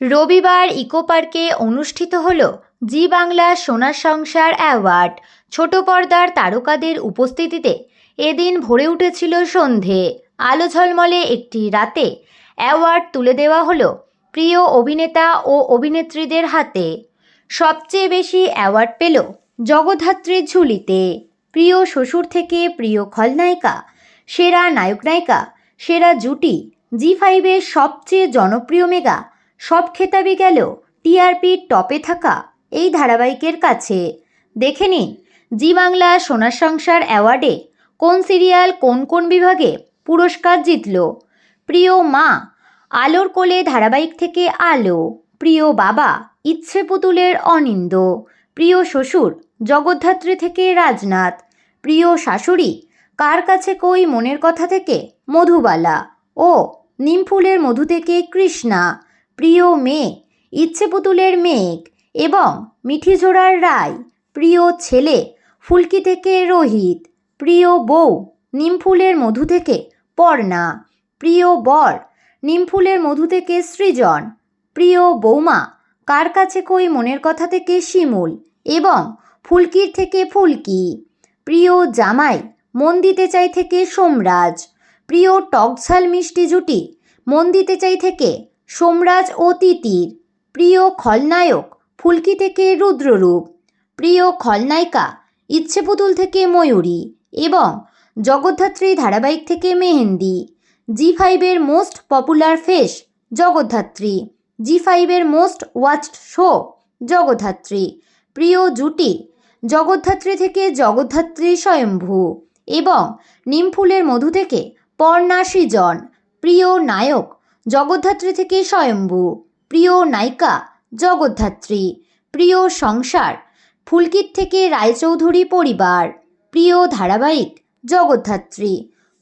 রবিবার ইকো পার্কে অনুষ্ঠিত হল জি বাংলা সোনার সংসার অ্যাওয়ার্ড। ছোট পর্দার তারকাদের উপস্থিতিতে এদিন ভরে উঠেছিল সন্ধে। আলো ঝলমলে একটি রাতে অ্যাওয়ার্ড তুলে দেওয়া হলো প্রিয় অভিনেতা ও অভিনেত্রীদের হাতে। সবচেয়ে বেশি অ্যাওয়ার্ড পেল জগদ্ধাত্রীর ঝুলিতে। প্রিয় শ্বশুর থেকে প্রিয় খলনায়িকা, সেরা নায়ক নায়িকা, সেরা জুটি, জি ফাইভের সবচেয়ে জনপ্রিয় মেগা সব খেতাবি গেল টিআরপি টপে থাকা এই ধারাবাহিকের কাছে। দেখে নিন, জি বাংলা সোনার সংসার অ্যাওয়ার্ডে কোন সিরিয়াল কোন কোন বিভাগে পুরস্কার জিতল? প্রিয় মা, আলোর কোলে ধারাবাহিক থেকে আলো। প্রিয় বাবা, ইচ্ছে পুতুলের অনিন্দ। প্রিয় শ্বশুর, জগদ্ধাত্রী থেকে রাজনাথ। প্রিয় শাশুড়ি, কার কাছে কই মনের কথা থেকে মধুবালা? ও নিমফুলের মধু থেকে কৃষ্ণা। প্রিয় মেয়ে ইচ্ছে পুতুলের মেঘ এবং মিঠিঝোড়ার রায়, প্রিয় ছেলে, ফুলকি থেকে রোহিত, প্রিয় বউ, নিমফুলের মধু থেকে পর্ণা, প্রিয় বর, নিমফুলের মধু থেকে সৃজন, প্রিয় বৌমা, কার কাছে কই মনের কথা থেকে শিমুল এবং ফুলকির থেকে ফুলকি, প্রিয় জামাই, মন দিতে চাই থেকে সোমরাজ, প্রিয় টকঝাল মিষ্টি জুটি, মন দিতে চাই থেকে সোমরাজ ও তিতির প্রিয় খলনায়ক, ফুলকি থেকে রুদ্ররূপ। প্রিয় খলনায়িকা ইচ্ছে পুতুল থেকে ময়ূরী এবং জগদ্ধাত্রী ধারাবাহিক থেকে মেহেন্দি। জি ফাইভের most popular face Jagaddhatri. Zee ফাইভের মোস্ট ওয়াচড শো জগদ্ধাত্রী। প্রিয় জুটি, জগদ্ধাত্রী থেকে জগদ্ধাত্রী স্বয়ম্ভু এবং নিমফুলের মধু থেকে পর্ণা প্রিয় নায়ক জগদ্ধাত্রী থেকে স্বয়ম্ভু। প্রিয় নায়িকা, জগদ্ধাত্রী। প্রিয় সংসার, ফুলকির থেকে রায়চৌধুরী পরিবার। প্রিয় ধারাবাহিক, জগদ্ধাত্রী।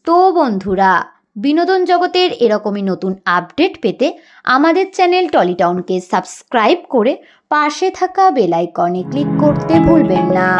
তো বন্ধুরা, বিনোদন জগতের এরকমই নতুন আপডেট পেতে আমাদের চ্যানেল টলিটাউনকে সাবস্ক্রাইব করে পাশে থাকা বেলাইকনে ক্লিক করতে ভুলবেন না।